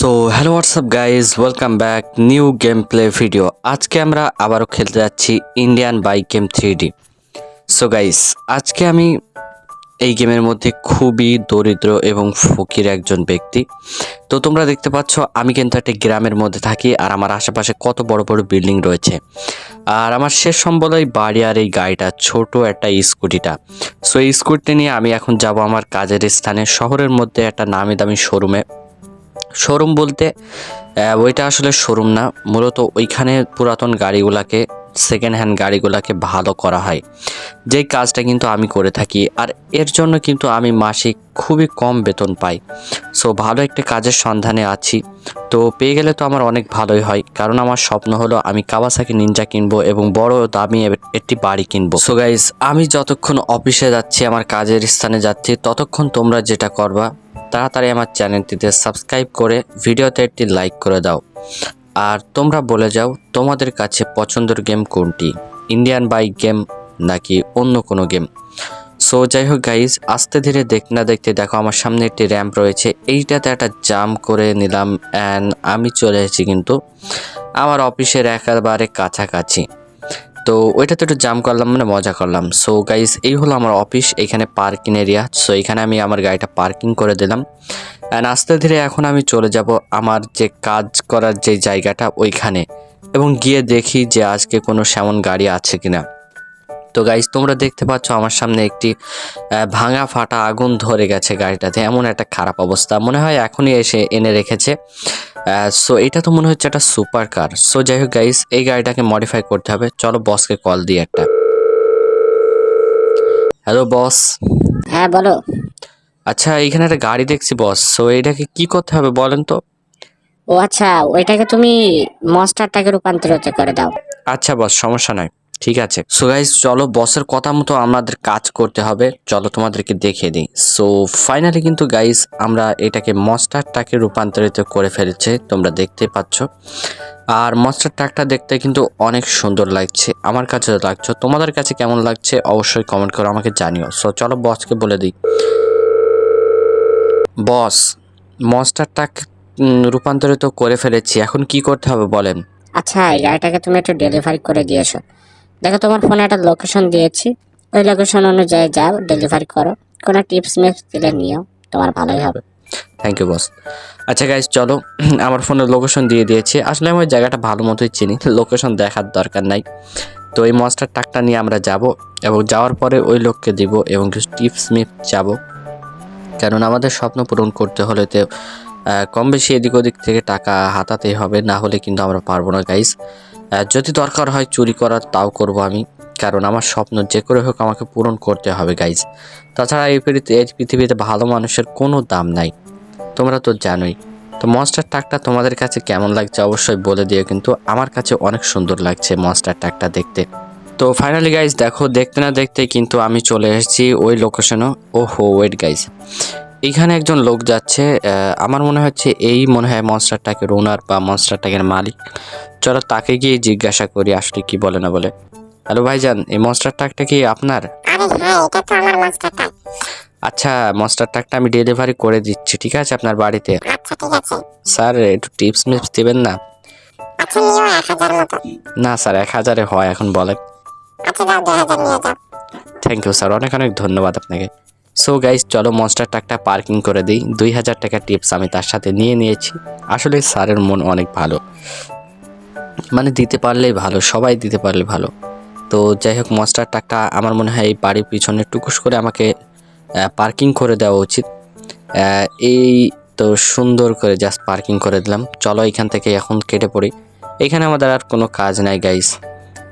So hello WhatsApp guys welcome back new game play video আজকে আমরা আবারও খেলতে যাচ্ছি Indian bike game three so guys আজকে আমি এই গেমের মধ্যে খুবই দরিদ্র এবং ফকির একজন ব্যক্তি। তো তোমরা দেখতে পাচ্ছ, আমি কিন্তু একটা গ্রামের মধ্যে থাকি আর আমার আশেপাশে কত বড় বড় বিল্ডিং রয়েছে। আর আমার শেষ সম্বল এই বাড়ি আর এই গাড়িটা, ছোট একটা স্কুটিটা। সো এই স্কুটি নিয়ে আমি এখন যাব আমার কাজের স্থানে, শহরের মধ্যে একটা নামি দামি শোরুমে শোরুম বলতে ওইটা আসলে শোরুম না। মূলত ওইখানে পুরাতন গাড়িগুলাকে সেকেন্ড হ্যান্ড গাড়িগুলোকে ভালো করা হয়। যেই কাজটা কিন্তু আমি করে থাকি, আর এর জন্য কিন্তু আমি মাসিক খুবই কম বেতন পাই। সো ভালো একটা কাজের সন্ধানে আছি। তো, পেয়ে গেলে তো আমার অনেক ভালোই হয়। কারণ আমার স্বপ্ন হলো আমি কাওয়াসাকি নিনজা কিনবো এবং বড় দামি একটি বাড়ি কিনবো। সো গাইজ আমি যতক্ষণ অফিসে যাচ্ছি, আমার কাজের স্থানে যাচ্ছি, ততক্ষণ তোমরা যেটা করবা, তাড়াতাড়ি আমার চ্যানেলটিতে সাবস্ক্রাইব করে ভিডিওতে একটি লাইক করে দাও। আর তোমরা বলে যাও, তোমাদের কাছে পছন্দের গেম কোনটি? ইন্ডিয়ান বাইক গেম নাকি অন্য কোনো গেম? সো যাই হোক গাইজ আস্তে ধীরে দেখ না দেখতে দেখো, আমার সামনে একটি র্যাম্প রয়েছে। এইটাতে একটা জাম করে নিলাম অ্যান্ড আমি চলে এসেছি কিন্তু আমার অফিসের একেবারে কাছাকাছি। তো ওইটাতে একটু জাম করলাম মানে মজা করলাম। সো গাইজ এই হলো আমার অফিস এখানে পার্কিং এরিয়া সো এখানে আমি আমার গাড়িটা পার্কিং করে দিলাম। অ্যান্ড আস্তে ধীরে এখন আমি চলে যাব আমার যে কাজ করার যে জায়গাটা ওইখানে। এবং গিয়ে দেখি যে আজকে কোনো সেমন গাড়ি আছে কিনা। তো গাইজ তোমরা দেখতে পাচ্ছ আমার সামনে একটি ভাঙা ফাটা আগুন ধরে গেছে গাড়িটাতে। এমন একটা খারাপ অবস্থা। মনে হয় এখনই এসে এনে রেখেছে। সো এটা তো মনে হচ্ছে একটা সুপার কার সো যাই হোক গাইজ এই গাড়িটাকে মডিফাই করতে হবে। চলো বসকে কল দিই একটা। হ্যালো বস হ্যাঁ বলো। আচ্ছা এইখানে একটা গাড়ি দেখছি বস সো এটাকে কি করতে হবে বলেন তো? ও আচ্ছা ওইটাকে তুমি মনস্টারটাকে রূপান্তরিত করে দাও। আচ্ছা বস সমস্যা নাই। ঠিক আছে? সো গাইজ চলো বসের কথা মতো আমাদের কাজ করতে হবে। চলো তোমাদেরকে দেখিয়ে দিই। সো ফাইনালি কিন্তু গাইজ আমরা এটাকে মস্টার ট্রাকে রূপান্তরিত করে ফেলেছে, তোমরা দেখতে পাচ্ছ। আর মস্টার ট্রাকটা দেখতে কিন্তু অনেক সুন্দর লাগছে। আমার কাছে লাগছে। তোমাদের কাছে কেমন লাগছে? অবশ্যই কমেন্ট করে আমাকে জানিও। সো চলো বসকে বলে দিই। বস মস্টার ট্রাক রূপান্তরিত করে ফেলেছি। এখন কি করতে হবে বলেন? আচ্ছা গাড়িটাকে তুমি একটু ডেলিভারি করে দিয়েছ। দেখো, তোমার ফোনে একটা লোকেশন দিয়েছি। ওই লোকেশন অনুযায়ী যাও ডেলিভারি করো। কোনো টিপস মিপস দিলে নিও, তোমার ভালোই হবে। থ্যাংক ইউ বস আচ্ছা গাইজ চলো, আমার ফোনের লোকেশন দিয়ে দিয়েছি। আসলে আমি ওই জায়গাটা ভালো মতোই চিনি লোকেশন দেখার দরকার নাই। তো এই মনস্টার টাকটা নিয়ে আমরা যাব, এবং যাওয়ার পরে ওই লোককে দিব, এবং কিছু টিপস মিপ যাব কারণ আমাদের স্বপ্ন পূরণ করতে হলে তো কম বেশি এদিক ওদিক থেকে টাকা হাতাতেই হবে, না হলে কিন্তু আমরা পারব না গাইজ যদি দরকার হয় চুরি করার, তাও করব আমি। কারণ আমার স্বপ্ন যে করে হোক আমাকে পূরণ করতে হবে গাইজ তাছাড়া এই পৃথিবীতে ভালো মানুষের কোনো দাম নাই। তোমরা তো জানোই। তো মনস্টার ট্রাকটা তোমাদের কাছে কেমন লাগছে অবশ্যই বলে দিও, কিন্তু আমার কাছে অনেক সুন্দর লাগছে মনস্টার ট্রাকটা দেখতে। তো ফাইনালি গাইজ দেখো, দেখতে না দেখতে কিন্তু আমি চলে এসেছি ওই লোকেশনও ও হো ওয়েট গাইজ এইখানে একজন লোক যাচ্ছে আমার মনে হচ্ছে এই মনে হয় মনস্টার ট্রাকের ওনার বা মনস্টার ট্রাকের মালিক। চলো তাকে গিয়ে জিজ্ঞাসা করি আসলে কি বলে না বলে। হ্যালো ভাইজান এই মনস্টার ট্রাকটা কি আপনার? হ্যাঁ আচ্ছা মনস্টার ট্রাকটা আমি ডেলিভারি করে দিচ্ছি ঠিক আছে আপনার বাড়িতে? আচ্ছা স্যার একটু টিপস মিপস দেবেন না? আচ্ছা না স্যার এক হাজারে হয় এখন বলেন। থ্যাংক ইউ স্যার অনেক অনেক ধন্যবাদ আপনাকে। সো গাইজ চলো মনস্টার ট্রাকটা পার্কিং করে দিই। দুই হাজার টাকা টিপস আমি তার সাথে নিয়ে নিয়েছি। আসলে স্যারের মন অনেক ভালো। মানে দিতে পারলেই ভালো, সবাই দিতে পারলে ভালো। তো যাই হোক মনস্টার ট্রাকটা আমার মনে হয় এই বাড়ির পিছনে টুকুস করে আমাকে পার্কিং করে দেওয়া উচিত। এই তো সুন্দর করে জাস্ট পার্কিং করে দিলাম। চলো এখান থেকে এখন কেটে পড়ি। এখানে আমাদের আর কোনো কাজ নাই গাইস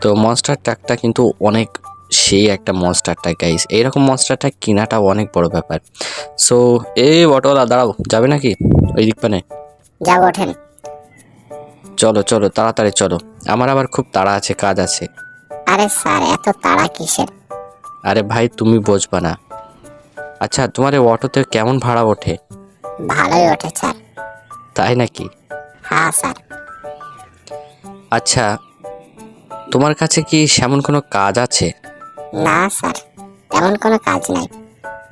তো মনস্টার ট্রাকটা কিন্তু অনেক সেই একটা মনস্টার ট্রাক গাইস এইরকম মনস্টার ট্রাক কেনাটা অনেক বড় ব্যাপার। সো এই অটোওয়ালা দাঁড়াও যাবে নাকি? ওই দিক পানে? যাও ওঠেন। চলো চলো তাড়াতাড়ি চলো। আমার আবার খুব তাড়া আছে কাজ আছে। আরে স্যার এত তাড়া কিসের? আরে ভাই তুমি বুঝবা না। আচ্ছা তোমার এই অটোতে কেমন ভাড়া ওঠে? ভালোই ওঠে স্যার। তাই নাকি? হ্যাঁ স্যার। আচ্ছা তোমার কাছে কি সেমন কোনো কাজ আছে? না স্যার তেমন কোনো কাজ নাই।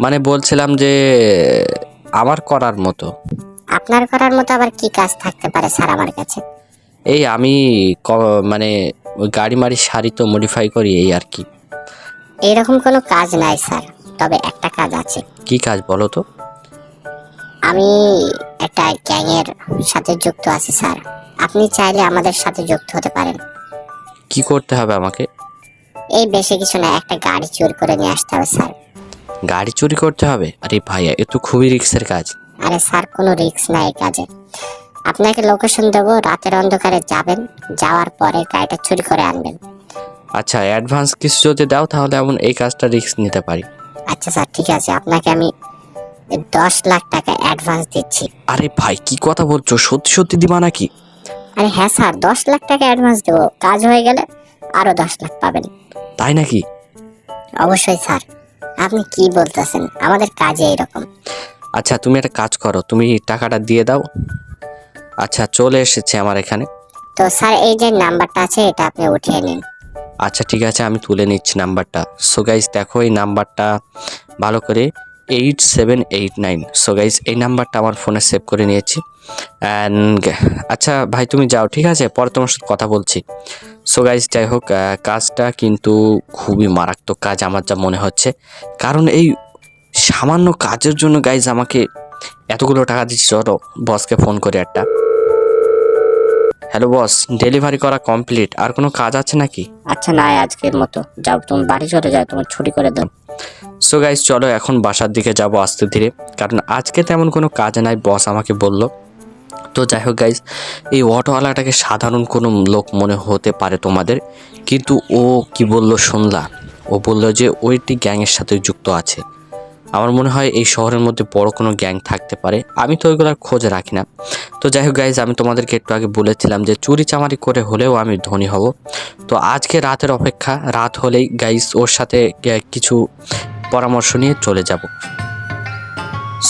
মানে বলছিলাম যে আমার করার মতো। আপনার করার মতো আবার কি কাজ থাকতে পারে স্যার আমার কাছে? এই আমি ক- মানে ওই গাড়ি মাড়ি শাড়ি তো মডিফাই করি এই আর কি। এরকম কোনো কাজ নাই স্যার তবে একটা কাজ আছে। কি কাজ বলো তো? আমি একটা গ্যাংয়ের সাথে যুক্ত আছি স্যার। আপনি চাইলে আমাদের সাথে যুক্ত হতে পারেন। কি করতে হবে আমাকে? এই বেশি কিছু না একটা গাড়ি চুরি করে নিয়ে আসতে হবে স্যার। গাড়ি চুরি করতে হবে? আরে ভাইয়া এ তো খুবই রিক্সের কাজ। আরে স্যার কোনো রিস্ক নাই এই কাজে। আপনাকে লোকেশন দেবো রাতের অন্ধকারে যাবেন যাওয়ার পরে গাড়িটা চুরি করে আনবেন। আচ্ছা অ্যাডভান্স কিছু যদি দাও তাহলে এমন এই কাজটা রিস্ক নিতে পারি। আচ্ছা স্যার ঠিক আছে আপনাকে আমি দশ লাখ টাকা অ্যাডভান্স দিচ্ছি। আরে ভাই কি কথা বলছো? সত্যি সত্যি দিবা নাকি? আরে হ্যাঁ স্যার দশ লাখ টাকা অ্যাডভান্স দেবো। কাজ হয়ে গেলে আরও দশ লাখ পাবেন। তাই নাকি? অবশ্যই স্যার। আপনি কি বলতেছেন? আমাদের কাজে এরকম আচ্ছা তুমি একটা কাজ করো। তুমি টাকাটা দিয়ে দাও। আচ্ছা চলে এসেছে আমার এখানে। তো স্যার এই যে নাম্বারটা আছে এটা আপনি উঠিয়ে নিন। আচ্ছা ঠিক আছে আমি তুলে নিচ্ছি নাম্বারটা। সো গাইজ দেখো এই নাম্বারটা ভালো করে। Eight seven eight nine so guys এই নাম্বারটা আমার ফোনে সেভ করে নিয়েছি। অ্যান্ড আচ্ছা ভাই, তুমি যাও, ঠিক আছে? পরে তোমার সাথে কথা বলছি। সো গাইস যাই হোক কাজটা কিন্তু খুবই মারাত্মক কাজ আমার যা মনে হচ্ছে। কারণ এই সামান্য কাজের জন্য গাইজ আমাকে এতগুলো টাকা দিচ্ছি, চলো বসকে ফোন করে একটা। হ্যালো বস ডেলিভারি করা কমপ্লিট আর কোনো কাজ আছে নাকি? আচ্ছা না আজকের মতো। যাও, তুমি বাড়ি চলে যাও, তোমার ছুটি করে দাও। সো গাইজ চলো এখন বাসার দিকে যাব আস্তে ধীরে। কারণ আজকে তেমন কোনো কাজ নাই বস আমাকে বলল। তো যাই হোক গাইজ এই অটোওয়ালাটাকে সাধারণ কোনো লোক মনে হতে পারে তোমাদের। কিন্তু ও কি বলল শুনলা? ও বলল যে ওইটি গ্যাংয়ের সাথে যুক্ত আছে। আমার মনে হয় এই শহরের মধ্যে বড় কোনো গ্যাং থাকতে পারে। আমি তো ওইগুলোর খোঁজ রাখি না। তো যাই হোক গাইজ আমি তোমাদেরকে একটু আগে বলেছিলাম যে চুরি চামারি করে হলেও আমি ধনী হব। তো আজকে রাতের অপেক্ষা, রাত হলেই গাইজ ওর সাথে কিছু পরামর্শ নিয়ে চলে যাব।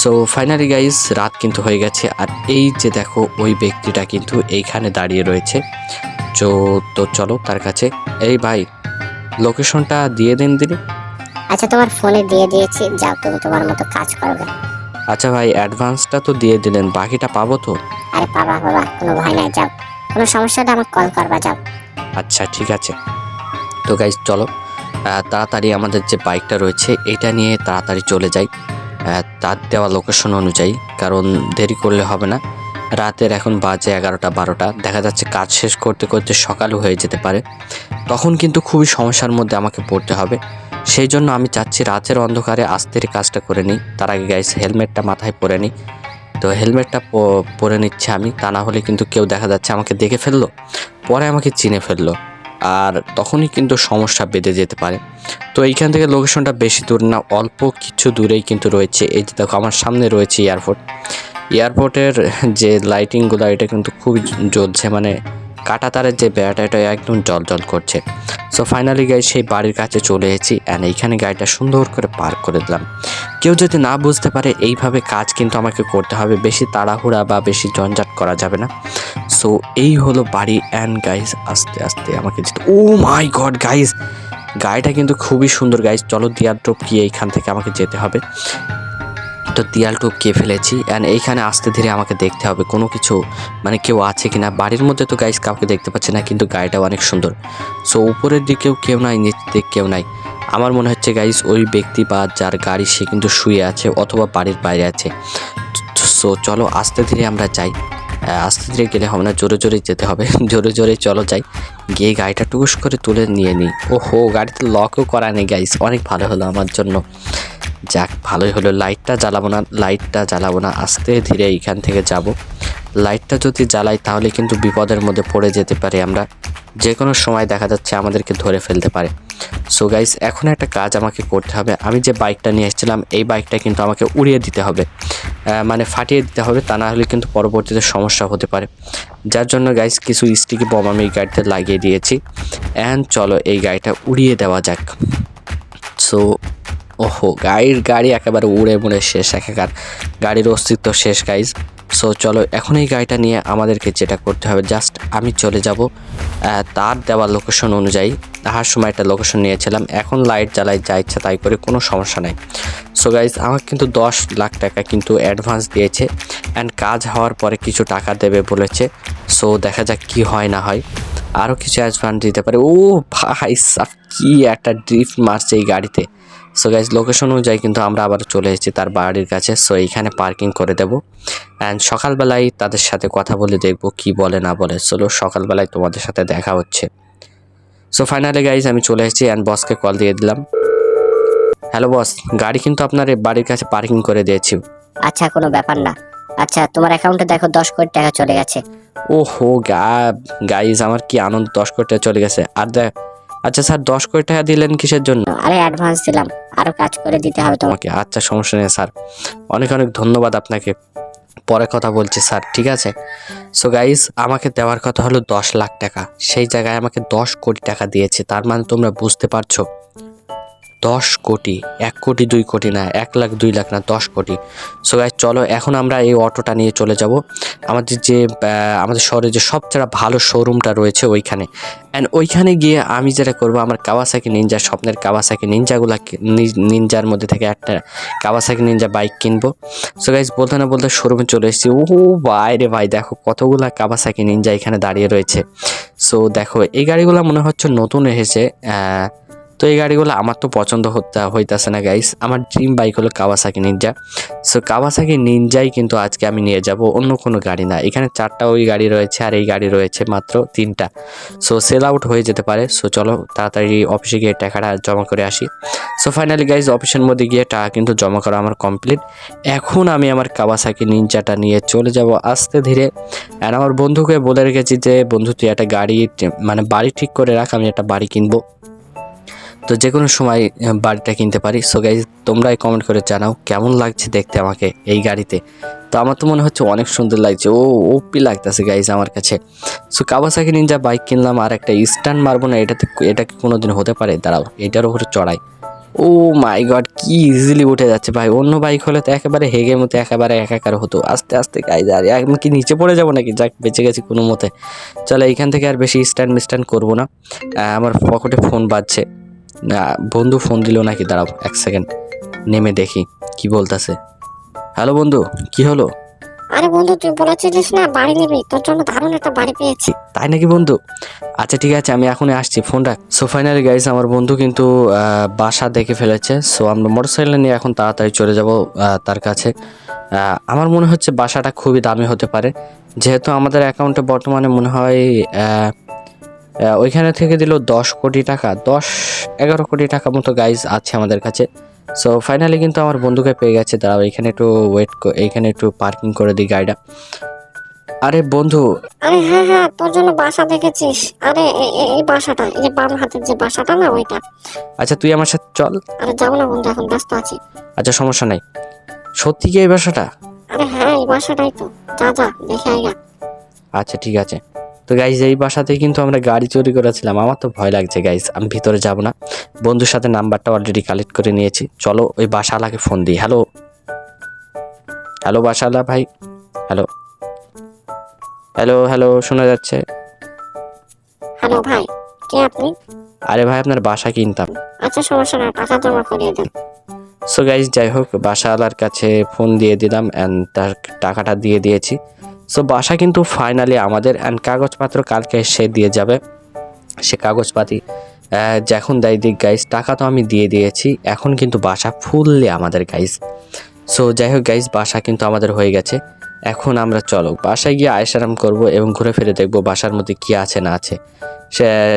সো ফাইনালি গাইস রাত কিন্তু হয়ে গেছে। আর এই যে দেখো ওই ব্যক্তিটা কিন্তু এইখানে দাঁড়িয়ে রয়েছে। তো তো চলো তার কাছে। এই ভাই লোকেশনটা দিয়ে দিন দিলে আচ্ছা তোমার ফোনে দিয়ে দিয়েছি। যাও তুমি তোমার মতো কাজ করবে। আচ্ছা ভাই অ্যাডভান্সটা তো দিয়ে দিলেন। বাকিটা পাবো তো? আরে বাবা বাবা কোনো ভয় নাই যাও। কোনো সমস্যা হলে আমাকে কল করবা যাও। আচ্ছা ঠিক আছে। তো গাইজ চলো। তাড়াতাড়ি আমাদের যে বাইকটা রয়েছে, এটা নিয়ে তাড়াতাড়ি চলে যাই। তার দেওয়া লোকেশন অনুযায়ী, কারণ দেরি করলে হবে না। রাতের এখন বাজে এগারোটা, বারোটা। দেখা যাচ্ছে কাজ শেষ করতে করতে সকালও হয়ে যেতে পারে। তখন কিন্তু খুবই সমস্যার মধ্যে আমাকে পড়তে হবে। সেই জন্য আমি চাচ্ছি রাতের অন্ধকারে আস্তে কাজটা করে নিই। তার আগে গাইস হেলমেটটা মাথায় পরে নিই। তো হেলমেটটা পরে নিচ্ছে আমি। তা না হলে কিন্তু কেউ দেখা যাচ্ছে আমাকে দেখে ফেলল, পরে আমাকে চিনে ফেলল। আর তখনই কিন্তু সমস্যা বেঁধে যেতে পারে। তো এইখান থেকে লোকেশনটা বেশি দূর না, অল্প কিছু দূরেই কিন্তু রয়েছে। এই যে দেখো, আমার সামনে রয়েছে এয়ারপোর্ট এয়ারপোর্টের যে লাইটিংগুলো এটা কিন্তু খুবই জ্বলছে। মানে কাটা তারের যে বেড়াটা এটা একদম জল জল করছে। সো ফাইনালি গাই সেই বাড়ির কাছে চলে এসেছি অ্যান্ড এইখানে গাড়িটা সুন্দর করে পার্ক করে দিলাম। কেউ যদি না বুঝতে পারে, এইভাবে কাজ কিন্তু আমাকে করতে হবে। বেশি তাড়াহুড়া বা বেশি জঞ্জাট করা যাবে না। সো এই হলো বাড়ি অ্যান্ড গাইজ আস্তে আস্তে আমাকে যেতে ও মাই গড গাইজ গাড়িটা কিন্তু খুবই সুন্দর গাইজ চলো দিয়াল টোপ গিয়ে এইখান থেকে আমাকে যেতে হবে। তো দেয়াল টপকিয়ে ফেলেছি অ্যান্ড এইখানে আস্তে ধীরে আমাকে দেখতে হবে। কোনো কিছু মানে কেউ আছে কিনা? বাড়ির মধ্যে তো গাইস কাউকে দেখতে পাচ্ছি না, কিন্তু গাড়িটা অনেক সুন্দর। সো উপরের দিকেও কেউ নাই নিচ দিকে কেউ নাই। আমার মনে হচ্ছে গাইস ওই ব্যক্তি বা যার গাড়ি সে কিন্তু শুয়ে আছে, অথবা বাড়ির বাইরে আছে। সো চলো, আস্তে ধীরে আমরা যাই। আস্তে ধীরে গেলে হবে না, জোরে জোরে যেতে হবে। জোরে জোরে চলো যাই। গিয়ে গাড়িটা টুকুস করে তুলে নিয়ে নিই। ও হো গাড়িতে লকও করা নেই গাইস অনেক ভালো হলো আমার জন্য। যাক, ভালোই হলো। লাইটটা জ্বালাবো না লাইটটা জ্বালাবো না। আস্তে ধীরে এইখান থেকে যাব। লাইটটা যদি জ্বালাই, তাহলে কিন্তু বিপদের মধ্যে পড়ে যেতে পারি আমরা। যে কোনো সময় দেখা যাচ্ছে আমাদেরকে ধরে ফেলতে পারে। সো গাইস এখন একটা কাজ আমাকে করতে হবে। আমি যে বাইকটা নিয়ে এসেছিলাম, এই বাইকটা কিন্তু আমাকে উড়িয়ে দিতে হবে। মানে ফাটিয়ে দিতে হবে তা না হলে কিন্তু পরবর্তীতে সমস্যা হতে পারে। যার জন্য গাইস কিছু স্টিকি বম আমি এই গাড়িতে লাগিয়ে দিয়েছি। অ্যান্ড চলো এই গাড়িটা উড়িয়ে দেওয়া যাক। সো ওহো, গাড়ির গাড়ি একেবারে উড়ে মুড়ে শেষ একাকার। গাড়ির অস্তিত্ব শেষ গাইজ সো চলো এখন এই গাড়িটা নিয়ে আমাদেরকে যেটা করতে হবে জাস্ট আমি চলে যাব। তার দেওয়া লোকেশন অনুযায়ী। আসার সময় একটা লোকেশন নিয়েছিলাম। এখন লাইট জ্বালাই যা ইচ্ছা তাই করে, কোনো সমস্যা নাই। সো গাইজ আমাকে কিন্তু দশ লাখ টাকা কিন্তু অ্যাডভান্স দিয়েছে অ্যান্ড কাজ হওয়ার পরে কিছু টাকা দেবে বলেছে। সো দেখা যাক কি হয় না হয়। আরও কিছু অ্যাডভান্স দিতে পারে। ও ভাই সাফ কি একটা ড্রিফট মারছে এই গাড়িতে। সো গাইজ লোকেশন অনুযায়ী কিন্তু আমরা আবার চলে এসেছি তার বাড়ির কাছে। সো এইখানে পার্কিং করে দেব। অ্যান্ড সকালবেলায় তাদের সাথে কথা বলে দেখব কি বলে না বলে। চলো সকালবেলায় তোমাদের সাথে দেখা হচ্ছে। সো ফাইনালি গাইজ আমি চলে এসেছি অ্যান্ড বসকে কল দিয়ে দিলাম। হ্যালো বস গাড়ি কিন্তু আপনার বাড়ির কাছে পার্কিং করে দিয়েছি। আচ্ছা কোনো ব্যাপার না। আচ্ছা তোমার অ্যাকাউন্টে দেখো দশ কোটি টাকা চলে গেছে। ও হো গা গাইজ আমার কি আনন্দ দশ কোটি টাকা চলে গেছে। আর দেখ আচ্ছা স্যার দশ কোটি টাকা দিলেন কিসের জন্য? আরে অ্যাডভান্স দিলাম। আরও কাজ করে দিতে হবে তোমাকে। তোমাকে আচ্ছা সমস্যা নেই স্যার। অনেক অনেক ধন্যবাদ আপনাকে। পরে কথা বলছি স্যার ঠিক আছে? সো গাইজ আমাকে দেওয়ার কথা হলো দশ লাখ টাকা। সেই জায়গায় আমাকে দশ কোটি টাকা দিয়েছে। তার মানে তোমরা বুঝতে পারছ। দশ কোটি, এক কোটি, দুই কোটি না, এক লাখ, দুই লাখ না, দশ কোটি। সো গাইজ চলো, এখন আমরা এই অটোটা নিয়ে চলে যাব। আমাদের যে আমাদের শহরে যে সবচেয়ে ভালো শোরুমটা রয়েছে ওইখানে। অ্যান্ড ওইখানে গিয়ে আমি যেটা করব, আমার কাওয়াসাকি নিনজা স্বপ্নের কাওয়াসাকি নিনজাগুলা নিনজার মধ্যে থেকে একটা কাওয়াসাকি নিনজা বাইক কিনবো। সো গাইজ বলতে না বলতে শোরুমে চলে এসেছি। ও ভাই রে ভাই, দেখো কতগুলা কাওয়াসাকি নিনজা এখানে দাঁড়িয়ে রয়েছে। সো দেখো, এই গাড়িগুলো মনে হচ্ছে নতুন এসেছে তো এই গাড়িগুলো আমার তো পছন্দ হতে হইতেছে না গাইস আমার ড্রিম বাইক হলো কাওয়াসাকি নিনজা সো কাওয়াসাকি নিনজাই কিন্তু আজকে আমি নিয়ে যাব, অন্য কোনো গাড়ি না। এখানে চারটা ওই গাড়ি রয়েছে আর এই গাড়ি রয়েছে মাত্র তিনটা। সো সেল আউট হয়ে যেতে পারে। সো চলো তাড়াতাড়ি অফিসে গিয়ে টাকাটা জমা করে আসি। সো ফাইনালি গাইজ অফিসের মধ্যে গিয়ে টাকা কিন্তু জমা করা আমার কমপ্লিট এখন আমি আমার কাওয়াসাকি নিনজাটা নিয়ে চলে যাব আস্তে ধীরে। আর আমার বন্ধুকে বলে রেখেছি যে, বন্ধু, তুই একটা গাড়ি মানে বাড়ি ঠিক করে রাখ, আমি একটা বাড়ি কিনবো। তো যে কোনো সময় বাড়িটা কিনতে পারি। সো গাইজ তোমরাই কমেন্ট করে জানাও, কেমন লাগছে দেখতে আমাকে এই গাড়িতে? তো আমার তো মনে হচ্ছে অনেক সুন্দর লাগছে। ও ওপি লাগতেছে গাইজ আমার কাছে। সো কাওয়াসাকি নিনজা বাইক কিনলাম আর একটা স্ট্যান্ড মারবো না, এটাতে এটা কি কোনোদিন হতে পারে? দাঁড়াও, এটার উপরে চড়াই। ও মাই গড কি ইজিলি উঠে যাচ্ছে ভাই। অন্য বাইক হলে তো একেবারে হেগে মতো একেবারে একাকার হতো। আস্তে আস্তে গাইজ আর আমি কি নিচে পড়ে যাব নাকি? যাক, বেঁচে গেছি কোনো মতে। চলো, এইখান থেকে আর বেশি স্ট্যান্ড মিস্ট্যান্ড করব না। আমার পকেটে ফোন বাজছে। না বন্ধু ফোন দিল নাকি? দাঁড়াও এক সেকেন্ড। নেমে দেখি কি বলতাছে। হ্যালো বন্ধু কি হলো? আরে বন্ধু তুই বলেছিলিস না বাড়ি নিবি? তোর জন্য দারুণ একটা বাড়ি পেয়েছি। তাই নাকি বন্ধু? আচ্ছা ঠিক আছে আমি এখনই আসছি ফোন রাখ। সো ফাইনালি গাইস আমার বন্ধু কিন্তু বাসা দেখে ফেলেছে। সো আমরা মোটরসাইকেল নিয়ে এখন তাড়াতাড়ি চলে যাব তার কাছে। আমার মনে হচ্ছে বাসাটা খুবই দামি হতে পারে। যেহেতু আমাদের অ্যাকাউন্টে বর্তমানে মনে হয় ওইখানে থেকে দিল দশ কোটি টাকা দশ এগারো কোটি টাকা মতো গাইজ আছে আমাদের কাছে। সো ফাইনালি কিন্তু আমার বন্ধুকে পেয়ে গেছে দাঁড়াও এখানে একটু ওয়েট এইখানে একটু পার্কিং করে দিই গাড়িটা আরে বন্ধু আরে হ্যাঁ হ্যাঁ তোর জন্য বাসা দেখেছিস? আরে এই বাসাটা এই বাম হাতের যে বাসাটা না ওইটা। আচ্ছা তুই আমার সাথে চল। আরে যাব না বন্ধু এখন ব্যস্ত আছি। আচ্ছা সমস্যা নাই। সত্যি কি এই বাসাটা? আরে হ্যাঁ এই বাসাটাই তো। যা যা দেখে আয় আচ্ছা ঠিক আছে। তো গাইজ এই বাসাতে কিন্তু আমরা গাড়ি চুরি করেছিলাম। আমার তো ভয় লাগছে গাইজ আমি ভিতরে যাব না। বন্ধুর সাথে নাম্বারটা অলরেডি কালেক্ট করে নিয়েছি। চলো ওই বাসাওয়ালাকে ফোন দিই। হ্যালো হ্যালো বাসাওয়ালা ভাই? হ্যালো হ্যালো হ্যালো শোনা যাচ্ছে? হ্যালো ভাই কে আপনি? আরে ভাই আপনার বাসা কিনতাম আচ্ছা সমস্যা না টাকা জমা করিয়ে দেন। সো গাইজ যাই হোক বাসাওয়ালার কাছে ফোন দিয়ে দিলাম অ্যান্ড তার টাকাটা দিয়ে দিয়েছি। সো বাসা কিন্তু ফাইনালি আমাদের অ্যান্ড কাগজপত্র কালকে সে দিয়ে যাবে। সে কাগজপাতি যখন দেয় দিক গাইস টাকা তো আমি দিয়ে দিয়েছি, এখন কিন্তু বাসা ফুললে আমাদের গাইস সো যাই হোক গাইস বাসা কিন্তু আমাদের হয়ে গেছে। এখন আমরা চলো। বাসায় গিয়ে আয়সারাম করব এবং ঘুরে ফিরে দেখব বাসার মধ্যে কি আছে না আছে।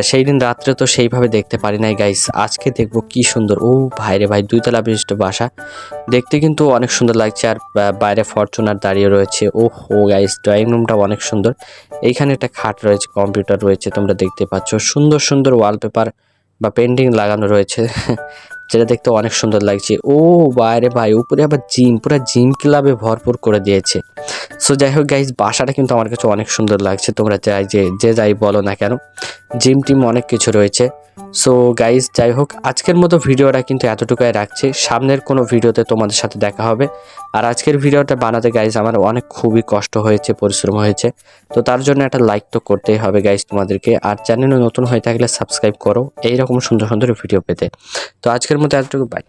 সেই দিন রাত্রে তো সেইভাবে দেখতে পারি নাই গাইস আজকে দেখব কি সুন্দর। ও ভাইরে ভাই, দুইতলা বিশিষ্ট বাসা। দেখতে কিন্তু অনেক সুন্দর লাগছে আর বাইরে ফরচুনার দাঁড়িয়ে রয়েছে। ও হো গাইস ড্রয়িং রুমটা অনেক সুন্দর। এইখানে একটা খাট রয়েছে কম্পিউটার রয়েছে, তোমরা দেখতে পাচ্ছ। সুন্দর সুন্দর ওয়ালপেপার বা পেন্টিং লাগানো রয়েছে। যেটা দেখতে অনেক সুন্দর লাগছে। ও বাইরে ভাই, উপরে আবার জিম, পুরো জিম ক্লাবে ভরপুর করে দিয়েছে। সো যাই হোক গাইজ বাসাটা কিন্তু আমার কাছে অনেক সুন্দর লাগছে। তোমরা চাই যে যে যাই বলো না কেন। জিম টিম অনেক কিছু রয়েছে। সো গাইজ যাই হোক, আজকের মতো ভিডিওটা কিন্তু এতটুকুই রাখছি। সামনের কোনো ভিডিওতে তোমাদের সাথে দেখা হবে। আর আজকের ভিডিওটা বানাতে গাইজ আমার অনেক খুবই কষ্ট হয়েছে, পরিশ্রম হয়েছে। তো তার জন্য একটা লাইক তো করতেই হবে গাইজ তোমাদেরকে। আর চ্যানেলে নতুন হয়ে থাকলে সাবস্ক্রাইব করো। এইরকম সুন্দর সুন্দর ভিডিও পেতে। তো আজকের মতো এতটুকু বাই